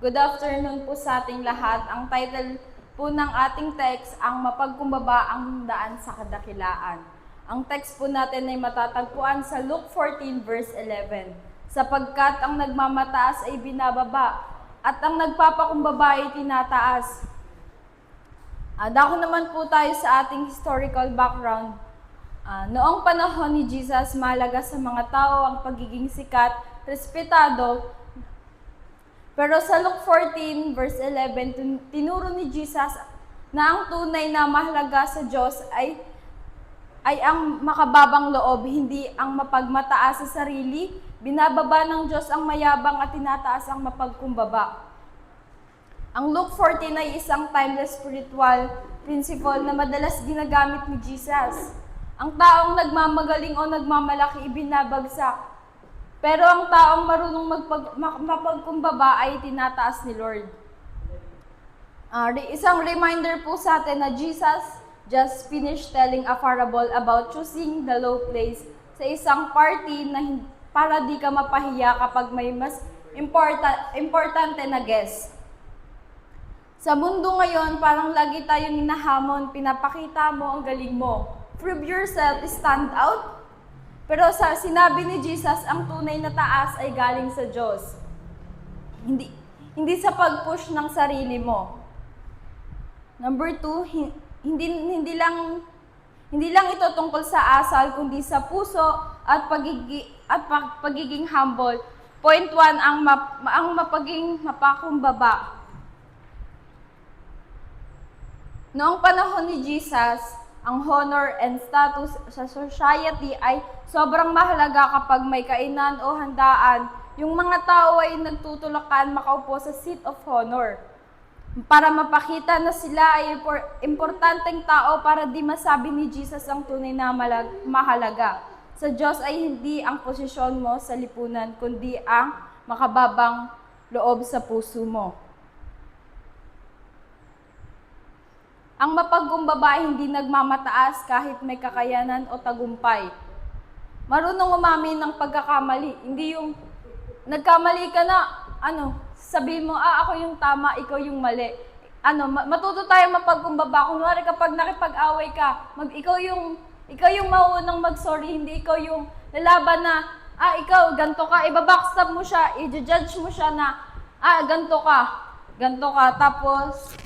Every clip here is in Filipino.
Good afternoon po sa ating lahat. Ang title po ng ating text, ang mapagkumbaba ang daan sa kadakilaan. Ang text po natin ay matatagpuan sa Luke 14 verse 11. Sapagkat ang nagmamataas ay binababa at ang nagpapakumbaba ay tinataas. Ah, dako naman po tayo sa ating historical background. Ah, noong panahon ni Jesus, mahalaga sa mga tao ang pagiging sikat, respetado, pero sa Luke 14 verse 11, tin- tinuro ni Jesus na ang tunay na mahalaga sa Diyos ay ay ang makababang loob, hindi ang mapagmataas sa sarili. Binababa ng Diyos ang mayabang at tinataas ang mapagkumbaba. Ang Luke 14 ay isang timeless spiritual principle na madalas ginagamit ni Jesus. Ang taong nagmamagaling o nagmamalaki ibinabagsak. Pero ang taong marunong magpag, ma- mapagkumbaba ay tinataas ni Lord. Re- isang reminder po sa atin na Jesus just finished telling a parable about choosing the low place sa isang party na para di ka mapahiya kapag may mas importa- importante na guest. Sa mundo ngayon, parang lagi tayong hinahamon, pinapakita mo ang galing mo. Prove yourself, stand out. Pero sa sinabi ni Jesus, ang tunay na taas ay galing sa Diyos. Hindi, hindi sa pag-push ng sarili mo. Number two, hin- hindi, hindi lang hindi lang ito tungkol sa asal, kundi sa puso at pagigi, at pag- pagiging humble. Point one, ang, map, ang mapaging mapakumbaba. Noong panahon ni Jesus, ang honor and status sa society ay sobrang mahalaga kapag may kainan o handaan. Yung mga tao ay nagtutulakan makaupo sa seat of honor para mapakita na sila ay impor- importanteng tao para di masabi ni Jesus ang tunay na mahalaga. Sa Diyos ay hindi ang posisyon mo sa lipunan, kundi ang makababang loob sa puso mo. Ang mapagkumbaba hindi nagmamataas kahit may kakayanan o tagumpay. Marunong umamin ng pagkakamali, hindi yung nagkamali ka na, ano, sabihin mo, ah, ako yung tama, ikaw yung mali. Ano, ma- matuto tayo mapagkumbaba. Kunwari kapag nakipag-away ka, mag, ikaw yung, ikaw yung mauunang mag-sorry, hindi ikaw yung lalaban na, ah, ikaw, ganto ka, ibabackstab mo siya, i-judge mo siya na, ah, ganto ka, ganto ka, tapos,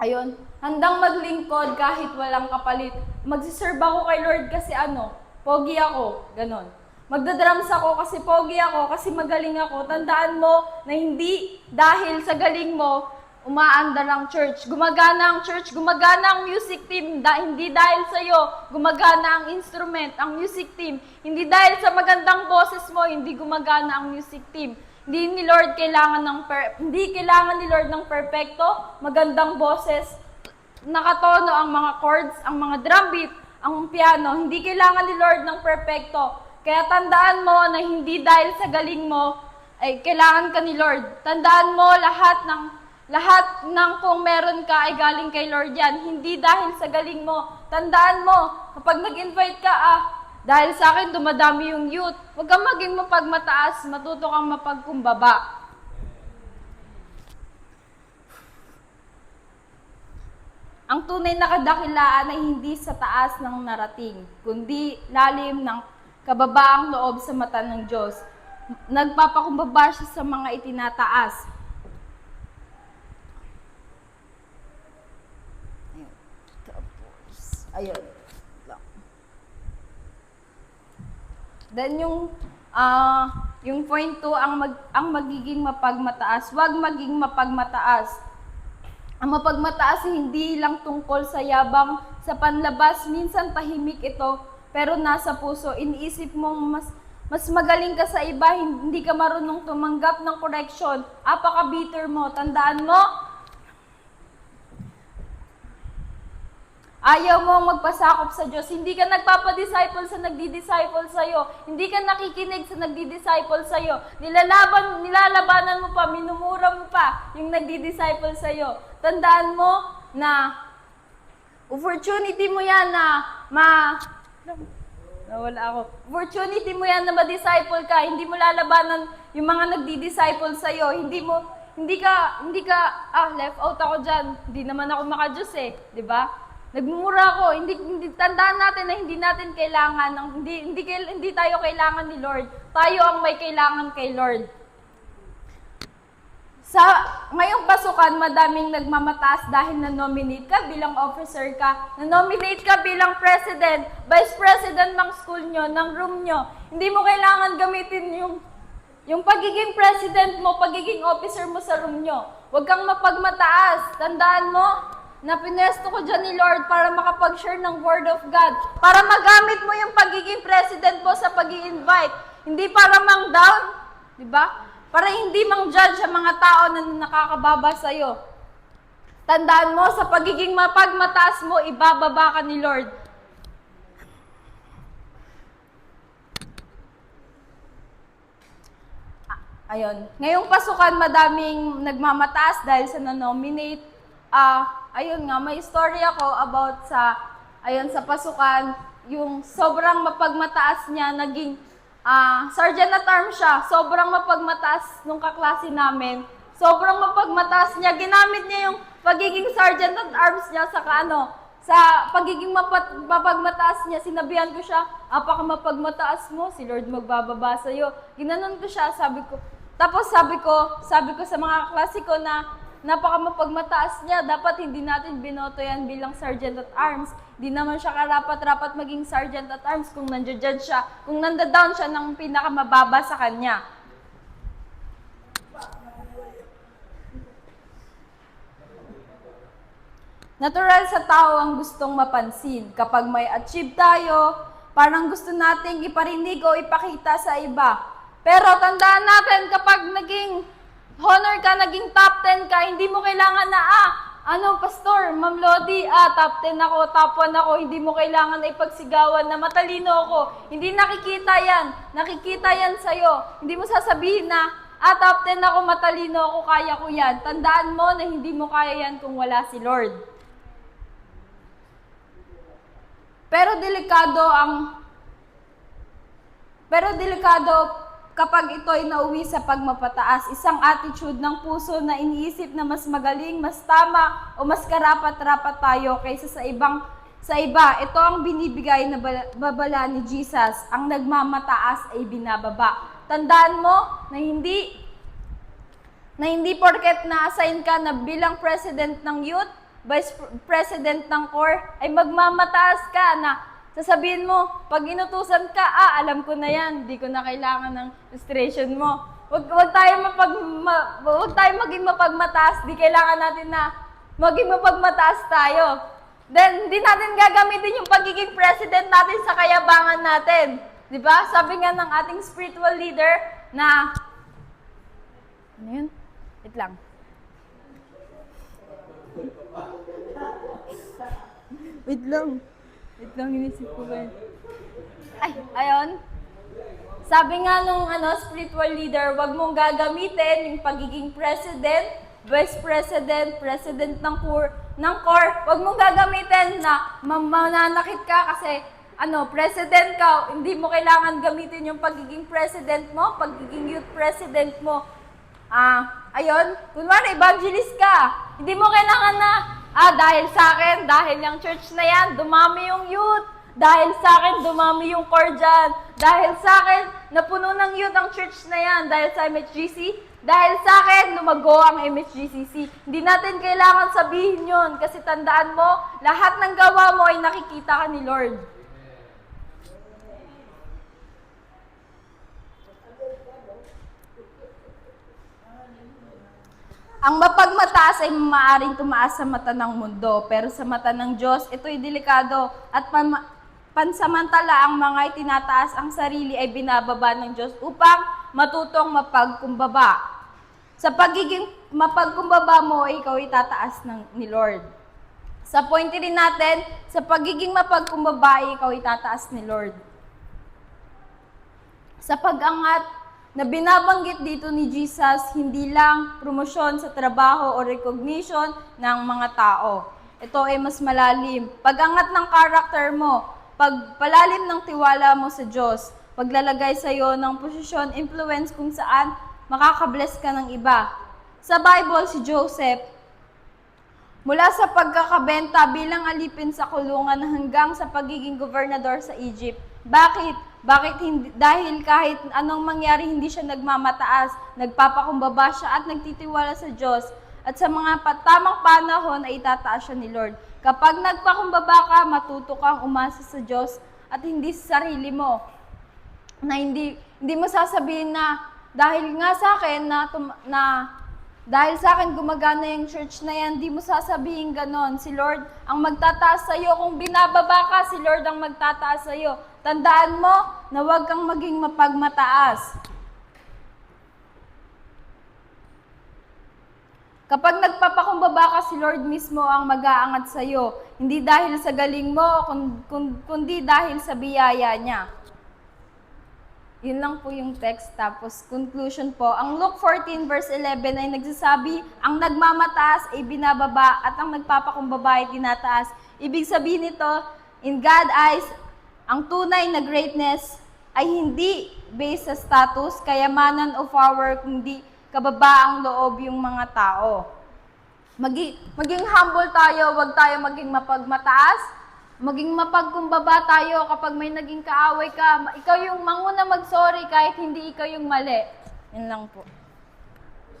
ayun, handang maglingkod kahit walang kapalit. Magsiserve ako kay Lord kasi ano, pogi ako, ganon. Magdadrums ako kasi pogi ako, kasi magaling ako. Tandaan mo na hindi dahil sa galing mo, umaandar ang church. Gumagana ang church, gumagana ang music team. Da- hindi dahil sa iyo, gumagana ang instrument, ang music team. Hindi dahil sa magandang boses mo, hindi gumagana ang music team. Hindi ni Lord kailangan ng per- hindi kailangan ni Lord ng perpekto, magandang boses, nakatono ang mga chords, ang mga drum beat, ang piano. Hindi kailangan ni Lord ng perpekto. Kaya tandaan mo na hindi dahil sa galing mo ay kailangan ka ni Lord. Tandaan mo lahat ng lahat ng kung meron ka ay galing kay Lord yan. Hindi dahil sa galing mo. Tandaan mo, kapag nag-invite ka, ah, dahil sa akin dumadami yung youth. Huwag kang maging mapagmataas, matuto kang mapagkumbaba. Ang tunay na kadakilaan ay hindi sa taas ng narating, kundi lalim ng kababaang loob sa mata ng Diyos. Nagpapakumbaba siya sa mga itinataas. Ayun. Tapos, ayun. Lang. Then yung ah yung point 2 ang mag, ang magiging mapagmataas, wag maging mapagmataas. Ang mapagmataas hindi lang tungkol sa yabang sa panlabas, minsan tahimik ito, pero nasa puso. Iniisip mong mas mas magaling ka sa iba, hindi ka marunong tumanggap ng correction. Apaka-bitter mo. Tandaan mo, Ayaw mo ang magpasakop sa Diyos. Hindi ka nagpapadisciple sa nagdi-disciple sa'yo. Hindi ka nakikinig sa nagdi-disciple sa'yo. Nilalaban, nilalabanan mo pa, minumura mo pa yung nagdi-disciple sa'yo. Tandaan mo na opportunity mo yan na ma Nawala ako. Opportunity mo yan na ma-disciple ka. Hindi mo lalabanan yung mga nagdi-disciple sa'yo. Hindi mo, hindi ka, hindi ka, ah, left out ako dyan. Hindi naman ako makajus eh. Ba? Nagmumura ako. Hindi, hindi, tandaan natin na hindi natin kailangan, ng, hindi, hindi, hindi tayo kailangan ni Lord. Tayo ang may kailangan kay Lord. Sa ngayong pasukan, madaming nagmamataas dahil na-nominate ka bilang officer ka, na-nominate ka bilang president, vice president ng school nyo, ng room nyo. Hindi mo kailangan gamitin yung, yung pagiging president mo, pagiging officer mo sa room nyo. Huwag kang mapagmataas. Tandaan mo, na pinesto ko dyan ni Lord para makapag-share ng Word of God. Para magamit mo yung pagiging president mo sa pag invite Hindi para mang down. Di ba? Para hindi mang judge ang mga tao na nakakababa sa'yo. Tandaan mo, sa pagiging mapagmataas mo, ibababa ka ni Lord. Ayun. Ngayong pasukan, madaming nagmamataas dahil sa na-nominate. Ah, ayun nga, may story ako about sa, ayun, sa pasukan, yung sobrang mapagmataas niya, naging ah, sergeant at arms siya. Sobrang mapagmataas nung kaklase namin. Sobrang mapagmataas niya. Ginamit niya yung pagiging sergeant at arms niya sa kaano, sa pagiging mapat, mapagmataas niya, sinabihan ko siya, apaka mapagmataas mo, si Lord magbababa sa'yo. Ginanon ko siya, sabi ko, tapos sabi ko, sabi ko sa mga klase ko na napaka mapagmataas niya, dapat hindi natin binoto yan bilang sergeant at arms. Hindi naman siya karapat-rapat maging sergeant at arms kung nandiyan siya, kung nanda-down siya ng pinakamababa sa kanya. Natural sa tao ang gustong mapansin. Kapag may achieve tayo, parang gusto nating iparinig o ipakita sa iba. Pero tandaan natin, kapag naging honor ka, naging top 10 ka, hindi mo kailangan na, ah, ano, pastor, Ma'am Lodi, ah, top 10 ako, top 1 ako, hindi mo kailangan na ipagsigawan na matalino ako. Hindi nakikita yan. Nakikita yan sa'yo. Hindi mo sasabihin na, ah, top 10 ako, matalino ako, kaya ko yan. Tandaan mo na hindi mo kaya yan kung wala si Lord. Pero delikado ang Pero delikado kapag ito'y nauwi sa pagmapataas, isang attitude ng puso na iniisip na mas magaling, mas tama o mas karapat-rapat tayo kaysa sa ibang sa iba. Ito ang binibigay na bala- babala ni Jesus. Ang nagmamataas ay binababa. Tandaan mo na hindi na hindi porket na-assign ka na bilang president ng youth, vice pr- president ng core, ay magmamataas ka na sasabihin mo, pag inutusan ka, ah, alam ko na yan, di ko na kailangan ng frustration mo. Huwag, huwag tayo mapag, ma, huwag tayo maging mapagmataas, di kailangan natin na maging mapagmataas tayo. Then, hindi natin gagamitin yung pagiging president natin sa kayabangan natin. Di ba? Sabi nga ng ating spiritual leader na, ano yun? Wait lang. Wait lang. Wait lang, inisip ko ba? Ay, ayun. Sabi nga nung ano, spiritual leader, wag mong gagamitin yung pagiging president, vice president, president ng core, ng core. Wag mong gagamitin na ma- mananakit ka kasi ano, president ka, hindi mo kailangan gamitin yung pagiging president mo, pagiging youth president mo. Ah, ayun, kunwari evangelist ka, hindi mo kailangan na ah dahil sa akin, dahil yung church na yan, dumami yung youth. Dahil sa akin, dumami yung core dyan. Dahil sa akin, napuno ng youth ang church na yan. Dahil sa MHGC, dahil sa akin, lumago ang MHGCC. Hindi natin kailangan sabihin yun kasi tandaan mo, lahat ng gawa mo ay nakikita ka ni Lord. Ang mapagmataas ay maaaring tumaas sa mata ng mundo, pero sa mata ng Diyos, ito'y delikado at pam- pansamantala ang mga itinataas ang sarili ay binababa ng Diyos upang matutong mapagkumbaba. Sa pagiging mapagkumbaba mo, ikaw itataas ng, ni Lord. Sa point rin natin, sa pagiging mapagkumbaba, ikaw itataas ni Lord. Sa pag-angat na binabanggit dito ni Jesus, hindi lang promosyon sa trabaho o recognition ng mga tao. Ito ay mas malalim. Pag-angat ng karakter mo, pagpalalim ng tiwala mo sa Diyos, paglalagay sa iyo ng posisyon, influence kung saan makakabless ka ng iba. Sa Bible, si Joseph, mula sa pagkakabenta bilang alipin sa kulungan hanggang sa pagiging gobernador sa Egypt. Bakit? Bakit hindi, dahil kahit anong mangyari, hindi siya nagmamataas, nagpapakumbaba siya at nagtitiwala sa Diyos. At sa mga patamang panahon ay itataas siya ni Lord. Kapag nagpakumbaba ka, matuto kang umasa sa Diyos at hindi sa sarili mo. Na hindi, hindi mo sasabihin na dahil nga sa akin na, tum- na dahil sa akin gumagana yung church na yan, di mo sasabihin ganon. Si Lord ang magtataas sa iyo. Kung binababa ka, si Lord ang magtataas sa iyo. Tandaan mo na huwag kang maging mapagmataas. Kapag nagpapakumbaba ka, si Lord mismo ang mag-aangat sa iyo. Hindi dahil sa galing mo, kun- kun- kundi dahil sa biyaya niya. Yun lang po yung text. Tapos, conclusion po. Ang Luke 14 verse 11 ay nagsasabi, ang nagmamataas ay binababa at ang nagpapakumbaba ay tinataas. Ibig sabihin nito, in God eyes, ang tunay na greatness ay hindi based sa status, kayamanan o power, kundi kababaang loob yung mga tao. Maging, maging humble tayo, wag tayo maging mapagmataas, maging mapagkumbaba tayo kapag may naging kaaway ka. Ikaw yung manguna mag-sorry kahit hindi ikaw yung mali. Yun lang po.